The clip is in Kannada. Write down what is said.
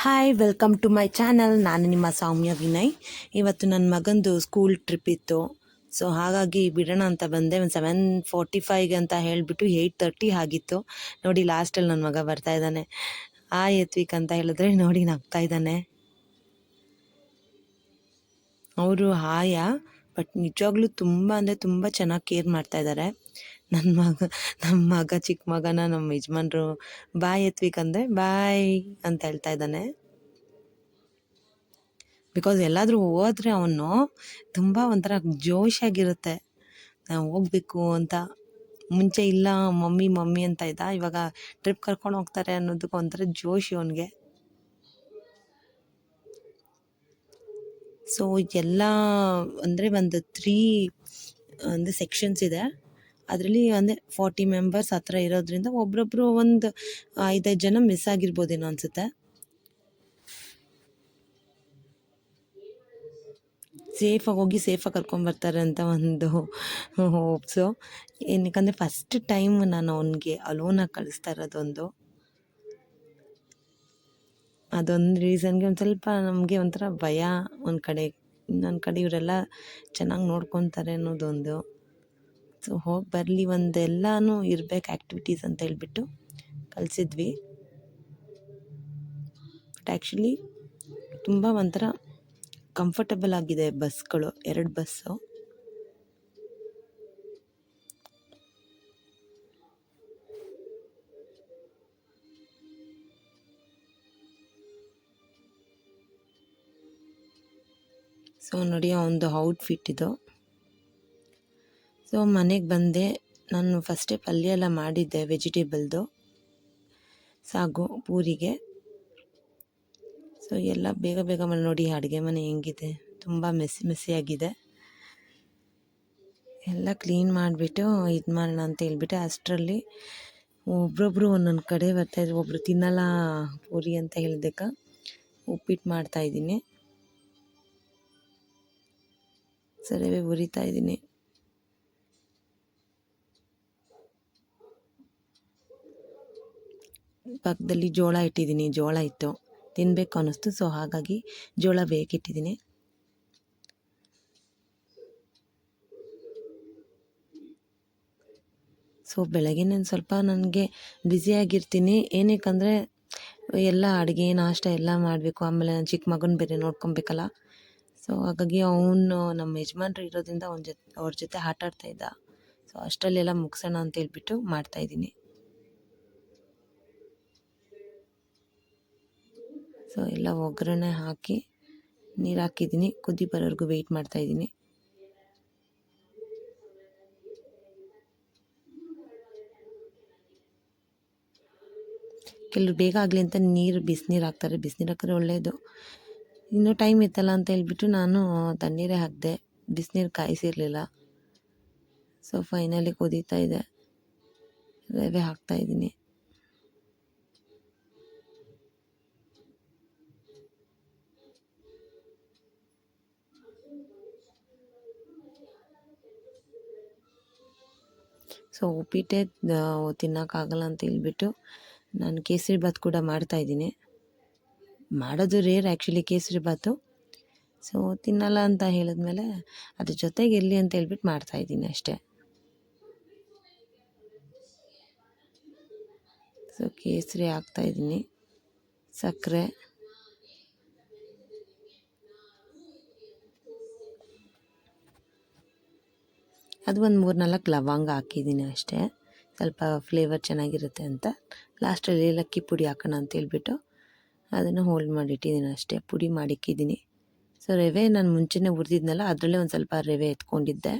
Hi welcome to my channel ನಾನು ನಿಮ್ಮ ಸೌಮ್ಯ ವಿನಯ್. ಇವತ್ತು ನನ್ನ ಮಗಂದು ಸ್ಕೂಲ್ ಟ್ರಿಪ್ ಇತ್ತು. ಸೊ ಹಾಗಾಗಿ ಬಿಡೋಣ ಅಂತ ಬಂದೆ. ಒಂದು ಸೆವೆನ್ ಫೋರ್ಟಿ ಫೈವ್ಗೆ ಅಂತ ಹೇಳಿಬಿಟ್ಟು ಏಯ್ಟ್ ತರ್ಟಿ ಆಗಿತ್ತು. ನೋಡಿ ಲಾಸ್ಟಲ್ಲಿ ನನ್ನ ಮಗ ಬರ್ತಾ ಇದ್ದಾನೆ. ಆ ಎತ್ವಿಕ್ ಅಂತ ಹೇಳಿದ್ರೆ ನೋಡಿ, ನಗ್ತಾ ಇದ್ದಾನೆ. ಅವರು ಹಾಯ ಬಟ್ ನಿಜವಾಗ್ಲೂ ತುಂಬ ಅಂದರೆ ತುಂಬ ಚೆನ್ನಾಗಿ ಕೇರ್ ಮಾಡ್ತಾ ಇದ್ದಾರೆ. ನನ್ನ ಮಗ ನಮ್ಮ ಮಗ ಚಿಕ್ಕ ಮಗನ ನಮ್ಮ ಯಜಮಾನ್ರು ಬಾಯ್ ಎತ್ವಿಕ್ ಅಂದರೆ ಬಾಯ್ ಅಂತ ಹೇಳ್ತಾ ಇದ್ದಾನೆ. ಬಿಕಾಸ್ ಎಲ್ಲಾದರೂ ಹೋದ್ರೆ ಅವನು ತುಂಬ ಒಂಥರ ಜೋಶಾಗಿರುತ್ತೆ ನಾವು ಹೋಗ್ಬೇಕು ಅಂತ. ಮುಂಚೆ ಇಲ್ಲ, ಮಮ್ಮಿ ಮಮ್ಮಿ ಅಂತ ಇದ್ದ. ಇವಾಗ ಟ್ರಿಪ್ ಕರ್ಕೊಂಡು ಹೋಗ್ತಾರೆ ಅನ್ನೋದಕ್ಕೆ ಒಂಥರ ಜೋಶ್ ಅವನಿಗೆ. ಸೊ ಎಲ್ಲ, ಅಂದರೆ ಒಂದು ತ್ರೀ ಒಂದು ಸೆಕ್ಷನ್ಸ್ ಇದೆ. ಅದರಲ್ಲಿ ಅಂದರೆ ಫಾರ್ಟಿ ಮೆಂಬರ್ಸ್ ಹತ್ರ ಇರೋದ್ರಿಂದ ಒಬ್ರೊಬ್ರು ಒಂದು ಐದೈದು ಜನ ಮಿಸ್ ಆಗಿರ್ಬೋದೇನೋ ಅನಿಸುತ್ತೆ. ಸೇಫಾಗಿ ಹೋಗಿ ಸೇಫಾಗಿ ಕರ್ಕೊಂಬರ್ತಾರೆ ಅಂತ ಒಂದು ಹೋಪ್ಸು ಏನಕ್ಕಂದರೆ ಫಸ್ಟ್ ಟೈಮ್ ನಾನು ಅವನಿಗೆ ಅಲೋನಾಗಿ ಕಳಿಸ್ತಾ ಇರೋದೊಂದು. ಅದೊಂದು ರೀಸನ್ಗೆ ಒಂದು ಸ್ವಲ್ಪ ನಮಗೆ ಒಂಥರ ಭಯ ಒಂದು ಕಡೆ. ಇನ್ನೊಂದು ಕಡೆ ಇವರೆಲ್ಲ ಚೆನ್ನಾಗಿ ನೋಡ್ಕೊತಾರೆ ಅನ್ನೋದೊಂದು. ಸೊ ಹೋಗಿ ಬರಲಿ ಒಂದೆಲ್ಲನೂ ಇರ್ಬೇಕು ಆ್ಯಕ್ಟಿವಿಟೀಸ್ ಅಂತ ಹೇಳ್ಬಿಟ್ಟು ಕಲಿಸಿದ್ವಿ. ಬಟ್ ಆ್ಯಕ್ಚುಲಿ ತುಂಬ ಒಂಥರ ಕಂಫರ್ಟಬಲ್ ಆಗಿದೆ ಬಸ್ಗಳು ಎರಡು ಬಸ್ಸು ಸೊ ನೋಡಿ ಒಂದು ಔಟ್ಫಿಟ್ ಇದು. ಸೊ ಮನೆಗೆ ಬಂದೆ. ನಾನು ಫಸ್ಟೇ ಪಲ್ಯ ಎಲ್ಲ ಮಾಡಿದ್ದೆ ವೆಜಿಟೇಬಲ್ದು ಸಾಗು, ಪೂರಿಗೆ. ಸೊ ಎಲ್ಲ ಬೇಗ ಬೇಗ ಮನೆ ನೋಡಿ, ಅಡುಗೆ ಮನೆ ಹೆಂಗಿದೆ. ತುಂಬ ಮೆಸ್ಸಿ ಮೆಸ್ಸಿಯಾಗಿದೆ ಎಲ್ಲ ಕ್ಲೀನ್ ಮಾಡಿಬಿಟ್ಟು, ಇದು ಮಾಡೋಣ ಅಂತ ಹೇಳ್ಬಿಟ್ಟು, ಅಷ್ಟರಲ್ಲಿ ಒಬ್ರೊಬ್ರು ಒಂದೊಂದು ಕಡೆ ಬರ್ತಾಯಿದ್ರು ಒಬ್ಬರು ತಿನ್ನಲ್ಲ ಪೂರಿ ಅಂತ ಹೇಳಿದ್ದಕ್ಕೆ ಉಪ್ಪಿಟ್ಟು ಮಾಡ್ತಾಯಿದ್ದೀನಿ ಸರಿ ಉರಿತಾ ಇದ್ದೀನಿ. ಪಕ್ಕದಲ್ಲಿ ಜೋಳ ಇಟ್ಟಿದ್ದೀನಿ, ಜೋಳ ಇತ್ತು ತಿನ್ನಬೇಕು ಅನ್ನಿಸ್ತು. ಸೊ ಹಾಗಾಗಿ ಜೋಳ ಬೇಕಿಟ್ಟಿದ್ದೀನಿ. ಸೊ ಬೆಳಗ್ಗೆ ನಾನು ಸ್ವಲ್ಪ ನನಗೆ ಬ್ಯುಸಿಯಾಗಿರ್ತೀನಿ ಏನಕ್ಕಂದರೆ, ಎಲ್ಲ ಅಡುಗೆ, ನಾಷ್ಟ ಎಲ್ಲ ಮಾಡಬೇಕು. ಆಮೇಲೆ ನನ್ನ ಚಿಕ್ಕ ಮಗನ ಬೇರೆ ನೋಡ್ಕೊಬೇಕಲ್ಲ. ಸೊ ಹಾಗಾಗಿ ಅವನು ನಮ್ಮ ಯಜಮಾನ್ರು ಇರೋದ್ರಿಂದ ಅವನ ಜೊತೆ, ಅವ್ರ ಜೊತೆ ಆಟ ಆಡ್ತಾ ಇದ್ದ. ಸೊ ಅಷ್ಟರಲ್ಲೆಲ್ಲ ಮುಗಿಸೋಣ ಅಂತ ಹೇಳ್ಬಿಟ್ಟು ಮಾಡ್ತಾಯಿದ್ದೀನಿ ಸೊ ಎಲ್ಲ ಒಗ್ಗರಣೆ ಹಾಕಿ ನೀರು ಹಾಕಿದ್ದೀನಿ. ಕುದಿ ಬರೋವರೆಗೂ ವೆಯ್ಟ್ ಮಾಡ್ತಾಯಿದ್ದೀನಿ ಕೆಲವ್ರು ಬೇಗ ಆಗಲಿ ಅಂತ ನೀರು ಬಿಸಿನೀರು ಹಾಕ್ತಾರೆ. ಬಿಸಿನೀರು ಹಾಕಿದ್ರೆ ಒಳ್ಳೆಯದು ಇನ್ನೂ ಟೈಮ್ ಇತ್ತಲ್ಲ ಅಂತ ಹೇಳ್ಬಿಟ್ಟು ನಾನು ತಣ್ಣೀರೇ ಹಾಕಿದೆ. ಬಿಸಿನೀರು ಕಾಯಿಸಿರಲಿಲ್ಲ. ಸೊ ಫೈನಲಿ ಕುದೀತಾ ಇದೆ. ರವೆ ಹಾಕ್ತಾಯಿದ್ದೀನಿ ಸೊ ಉಪ್ಪಿಟ್ಟೇ ತಿನ್ನೋಕ್ಕಾಗಲ್ಲ ಅಂತ ಹೇಳ್ಬಿಟ್ಟು ನಾನು ಕೇಸರಿ ಭಾತ್ ಕೂಡ ಮಾಡ್ತಾಯಿದ್ದೀನಿ ಮಾಡೋದು rare actually kesari bath. So ತಿನ್ನಲ್ಲ ಅಂತ ಹೇಳಿದ್ಮೇಲೆ ಅದ್ರ ಜೊತೆಗೆ ಇರಲಿ ಅಂತ ಹೇಳ್ಬಿಟ್ಟು ಮಾಡ್ತಾಯಿದ್ದೀನಿ ಅಷ್ಟೇ. ಸೊ ಕೇಸರಿ ಹಾಕ್ತಾಯಿದ್ದೀನಿ ಸಕ್ಕರೆ. ಅದು ಒಂದು ಮೂರು ನಾಲ್ಕು ಲವಂಗ ಹಾಕಿದ್ದೀನಿ ಅಷ್ಟೇ. ಸ್ವಲ್ಪ ಫ್ಲೇವರ್ ಚೆನ್ನಾಗಿರುತ್ತೆ ಅಂತ. ಲಾಸ್ಟಲ್ಲಿ ಏಲಕ್ಕಿ ಪುಡಿ ಹಾಕೋಣ ಅಂತ ಹೇಳ್ಬಿಟ್ಟು ಅದನ್ನು ಹೋಲ್ಡ್ ಮಾಡಿಟ್ಟಿದ್ದೀನಿ ಅಷ್ಟೇ. ಪುಡಿ ಮಾಡಿಕ್ಕಿದ್ದೀನಿ. ಸೊ ರವೆ ನಾನು ಮುಂಚೆನೇ ಹುರಿದಿದ್ನಲ್ಲ, ಅದರಲ್ಲೇ ಒಂದು ಸ್ವಲ್ಪ ರವೆ ಎತ್ಕೊಂಡಿದ್ದೆ.